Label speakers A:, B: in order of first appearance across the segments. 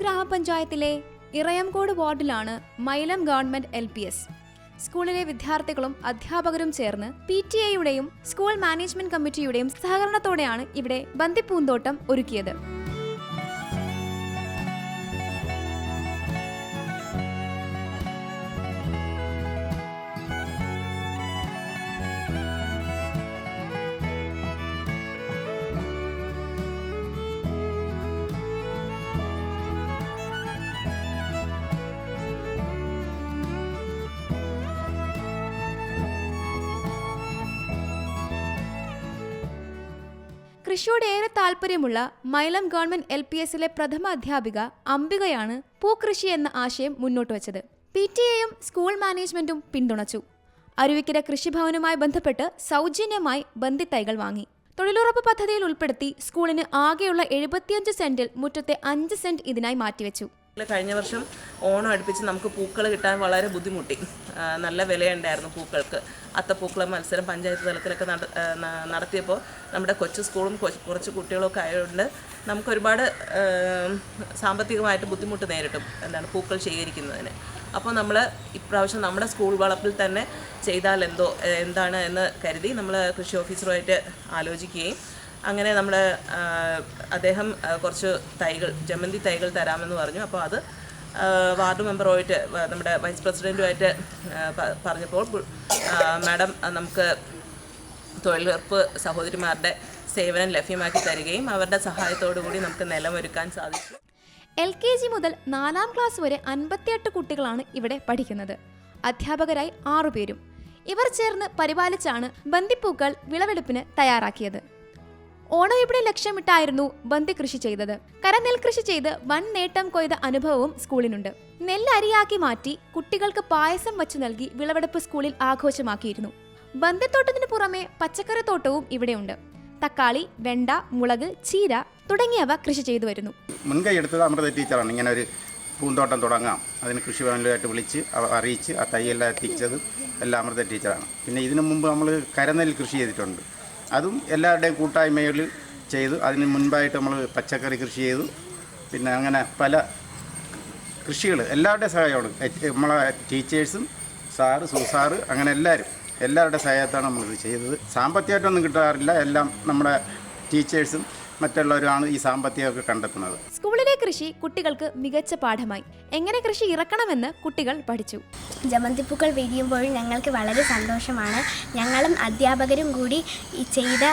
A: ഗ്രാമപഞ്ചായത്തിലെ ഇറയംകോട് വാർഡിലാണ് Mylam government L P S. സ്കൂളിലെ വിദ്യാർത്ഥികളും അധ്യാപകരും ചേർന്ന് പി ടി എയുടെയും സ്കൂൾ മാനേജ്മെന്റ് കമ്മിറ്റിയുടെയും സഹകരണത്തോടെയാണ് ഇവിടെ ബന്ദിപ്പൂന്തോട്ടം ഒരുക്കിയത്. കൃഷിയോട് ഏറെ താല്പര്യമുള്ള മൈലം ഗവൺമെന്റ് എൽ പി എസിലെ പ്രഥമ അധ്യാപിക അംബികയാണ് പൂക്കൃഷി എന്ന ആശയം മുന്നോട്ട് വച്ചത്. പി ടി എയും സ്കൂൾ മാനേജ്മെന്റും പിന്തുണച്ചു. അരുവിക്കര കൃഷിഭവനുമായി ബന്ധപ്പെട്ട് സൗജന്യമായി ബന്ധിത്തൈകൾ വാങ്ങി. തൊഴിലുറപ്പ് പദ്ധതിയിൽ ഉൾപ്പെടുത്തി സ്കൂളിന് ആകെയുള്ള എഴുപത്തിയഞ്ച് സെന്റിൽ മുറ്റത്തെ അഞ്ച് സെന്റ് ഇതിനായി മാറ്റിവെച്ചു.
B: കഴിഞ്ഞ വർഷം ഓണം അടുപ്പിച്ച് നമുക്ക് പൂക്കൾ കിട്ടാൻ വളരെ ബുദ്ധിമുട്ടി. നല്ല വിലയുണ്ടായിരുന്നു പൂക്കൾക്ക്. അത്തപ്പൂക്കള മത്സരം പഞ്ചായത്ത് തലത്തിലൊക്കെ നട നടത്തിയപ്പോൾ നമ്മുടെ കൊച്ചു സ്കൂളും കുറച്ച് കുട്ടികളൊക്കെ ആയതുകൊണ്ട് നമുക്ക് ഒരുപാട് സാമ്പത്തികമായിട്ട് ബുദ്ധിമുട്ട് നേരിട്ടും എന്താണ് പൂക്കൾ ശേഖരിക്കുന്നതിന്. അപ്പോൾ നമ്മൾ ഇപ്രാവശ്യം നമ്മുടെ സ്കൂൾ വളപ്പിൽ തന്നെ ചെയ്താൽ എന്തോ എന്താണ് എന്ന് കരുതി നമ്മൾ കൃഷി ഓഫീസറുമായിട്ട് ആലോചിക്കുകയും അങ്ങനെ നമ്മൾ അദ്ദേഹം കുറച്ച് തൈകൾ ജമന്തി തൈകൾ തരാമെന്ന് പറഞ്ഞു. അപ്പോൾ അത് വാർഡ് മെമ്പറുമായിട്ട് നമ്മുടെ വൈസ് പ്രസിഡന്റുമായിട്ട് പറഞ്ഞപ്പോൾ മാഡം നമുക്ക് തൊഴിലുറപ്പ് സഹോദരിമാരുടെ സേവനം ലഭ്യമാക്കി തരികയും അവരുടെ സഹായത്തോടു കൂടി നമുക്ക് നിലമൊരുക്കാൻ സാധിച്ചു.
A: എൽ കെ ജി മുതൽ നാലാം ക്ലാസ് വരെ അൻപത്തിയെട്ട് കുട്ടികളാണ് ഇവിടെ പഠിക്കുന്നത്. അധ്യാപകരായി ആറുപേരും ഇവർ ചേർന്ന് പരിപാലിച്ചാണ് ബന്ദിപ്പൂക്കൾ വിളവെടുപ്പിന് തയ്യാറാക്കിയത്. ഓണവിപണി ലക്ഷ്യമിട്ടായിരുന്നു ബന്ദി കൃഷി ചെയ്തത്? കരനെൽ കൃഷി ചെയ്ത് വൻ നേട്ടം കൊയ്ത അനുഭവവും സ്കൂളിനുണ്ട്. നെല്ല് അരിയാക്കി മാറ്റി കുട്ടികൾക്ക് പായസം വച്ചു നൽകി വിളവെടുപ്പ് സ്കൂളിൽ ആഘോഷമാക്കിയിരുന്നു. ബന്ദിത്തോട്ടത്തിന് പുറമെ പച്ചക്കറിത്തോട്ടവും ഇവിടെയുണ്ട്. തക്കാളി വെണ്ട മുളക് ചീര തുടങ്ങിയവ കൃഷി ചെയ്തു വരുന്നു.
C: മുൻകൈ എടുത്തത് അമൃത ടീച്ചറാണ്. ഇങ്ങനെ ഒരു പൂന്തോട്ടം തുടങ്ങാം. അതിന് കൃഷിഭവനിലായിട്ട് വിളിച്ച് അറിയിച്ച് ആ തൈയെല്ലാം എത്തിച്ചത് എല്ലാം അമൃത ടീച്ചറാണ്. പിന്നെ ഇതിനു മുമ്പ് നമ്മൾ കരനെൽ കൃഷി ചെയ്തിട്ടുണ്ട്. അതും എല്ലാവരുടെയും കൂട്ടായ്മയിൽ ചെയ്തു. അതിന് മുൻപായിട്ട് നമ്മൾ പച്ചക്കറി കൃഷി ചെയ്തു. പിന്നെ അങ്ങനെ പല കൃഷികൾ എല്ലാവരുടെയും സഹായമാണ്. നമ്മളെ ടീച്ചേഴ്സും സാറ് സുസാറ് അങ്ങനെ എല്ലാവരും എല്ലാവരുടെ സഹായത്താണ് നമ്മളിത് ചെയ്തത്. സാമ്പത്തികമായിട്ടൊന്നും കിട്ടാറില്ല. എല്ലാം നമ്മുടെ ടീച്ചേഴ്സും മറ്റുള്ളവരുമാണ് ഈ സാമ്പത്തികമൊക്കെ കണ്ടെത്തുന്നത്.
A: സ്കൂളിലെ കൃഷി കുട്ടികൾക്ക് മികച്ച പാഠമായി. എങ്ങനെ കൃഷി ഇറക്കണമെന്ന് കുട്ടികൾ പഠിച്ചു.
D: ജമന്തിപ്പൂക്കൾ വിരിയുമ്പോഴും ഞങ്ങൾക്ക് വളരെ സന്തോഷമാണ്. ഞങ്ങളും അധ്യാപകരും കൂടി ഈ ചെയ്ത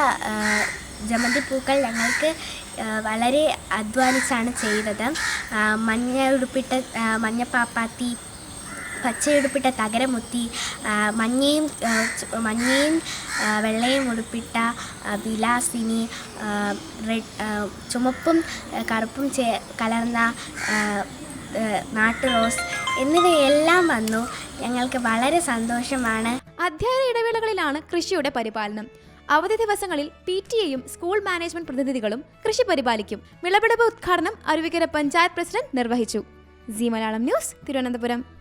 D: ജമന്തിപ്പൂക്കൾ ഞങ്ങൾക്ക് വളരെ അധ്വാനിച്ചാണ് ചെയ്തത്. മഞ്ഞ ഉടുപ്പിട്ട മഞ്ഞപ്പാപ്പാത്തി പച്ചയുടുപ്പിട്ട തകരമുത്തി മഞ്ഞയും മഞ്ഞയും വെള്ളയും ഉടുപ്പിട്ട വിലാസിനി റെഡ് ചുമപ്പും കറുപ്പും ചേ കലർന്ന നാട്ടു റോസ് എന്നിവയെല്ലാം വന്നു. ഞങ്ങൾക്ക് വളരെ സന്തോഷമാണ്.
A: അധ്യയന ഇടവേളകളിലാണ് കൃഷിയുടെ പരിപാലനം. അവധി ദിവസങ്ങളിൽ പി ടി എയും സ്കൂൾ മാനേജ്മെന്റ് പ്രതിനിധികളും കൃഷി പരിപാലിക്കും. വിളവെടുപ്പ് ഉദ്ഘാടനം അരുവിക്കര പഞ്ചായത്ത് പ്രസിഡന്റ് നിർവഹിച്ചു. G Malayalam news Thiruvananthapuram.